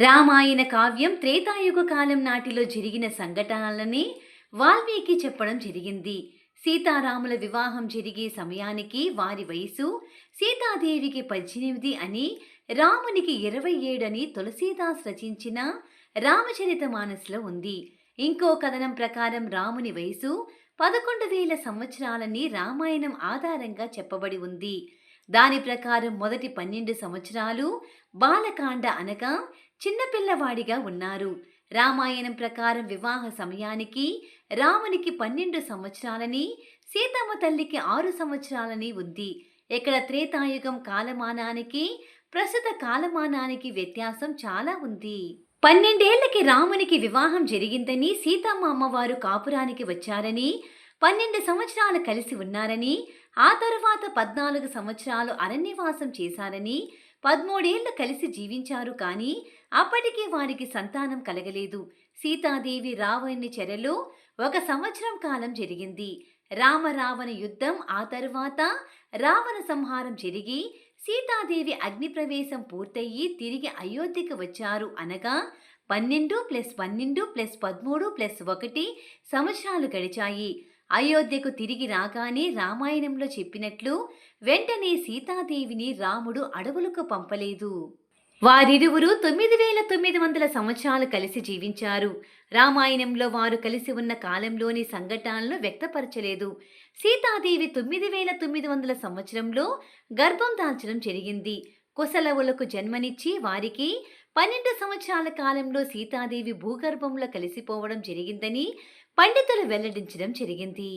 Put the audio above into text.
రామాయణ కావ్యం త్రేతాయుగ కాలం నాటిలో జరిగిన సంఘటనలని వాల్మీకి చెప్పడం జరిగింది. సీతారాముల వివాహం జరిగే సమయానికి వారి వయసు సీతాదేవికి పద్దెనిమిది అని రామునికి ఇరవై ఏడని తులసీదాస్ రచించిన రామచరిత మానసులో ఉంది. ఇంకో కథనం ప్రకారం రాముని వయసు పదకొండు వేల సంవత్సరాలని రామాయణం ఆధారంగా చెప్పబడి ఉంది. దాని ప్రకారం మొదటి పన్నెండు సంవత్సరాలు బాలకాండ అనగా చిన్నపిల్లవాడిగా ఉన్నారు. రామాయణం ప్రకారం వివాహ సమయానికి రామునికి పన్నెండు సంవత్సరాలని సీతమ్మ తల్లికి ఆరు సంవత్సరాలని ఉంది. ఇక్కడ త్రేతాయుగం కాలమానానికి ప్రస్తుత కాలమానానికి వ్యత్యాసం చాలా ఉంది. పన్నెండేళ్ళకి రామునికి వివాహం జరిగిందని సీతమ్మ అమ్మవారు కాపురానికి వచ్చారని పన్నెండు సంవత్సరాలు కలిసి ఉన్నారని ఆ తరువాత పద్నాలుగు సంవత్సరాలు అరణ్యవాసం చేశారని పదమూడేళ్ళు కలిసి జీవించారు కానీ అప్పటికే వారికి సంతానం కలగలేదు. సీతాదేవి రావణుని చెరలో ఒక సంవత్సరం కాలం జరిగింది. రామ రావణ యుద్ధం ఆ తరువాత రావణ సంహారం జరిగి సీతాదేవి అగ్నిప్రవేశం పూర్తయి తిరిగి అయోధ్యకు వచ్చారు అనగా పన్నెండు ప్లస్ పన్నెండు ప్లస్ పదమూడు ప్లస్ ఒకటి సంవత్సరాలు గడిచాయి. అయోధ్యకు తిరిగి రాగానే రామాయణంలో చెప్పినట్లు వెంటనే సీతాదేవిని రాముడు అడవులకు పంపలేదు. వారిరువురు తొమ్మిది వేల తొమ్మిది వందల సంవత్సరాలు కలిసి జీవించారు. రామాయణంలో వారు కలిసి ఉన్న కాలంలోని సంఘటనలను వ్యక్తపరచలేదు. సీతాదేవి తొమ్మిది వేల తొమ్మిది వందల సంవత్సరంలో గర్భం దాల్చడం జరిగింది. కుశలవులకు జన్మనిచ్చి వారికి పన్నెండు సంవత్సరాల కాలంలో సీతాదేవి భూగర్భంలో కలిసిపోవడం జరిగిందని పండితులు వెల్లడించడం జరిగింది.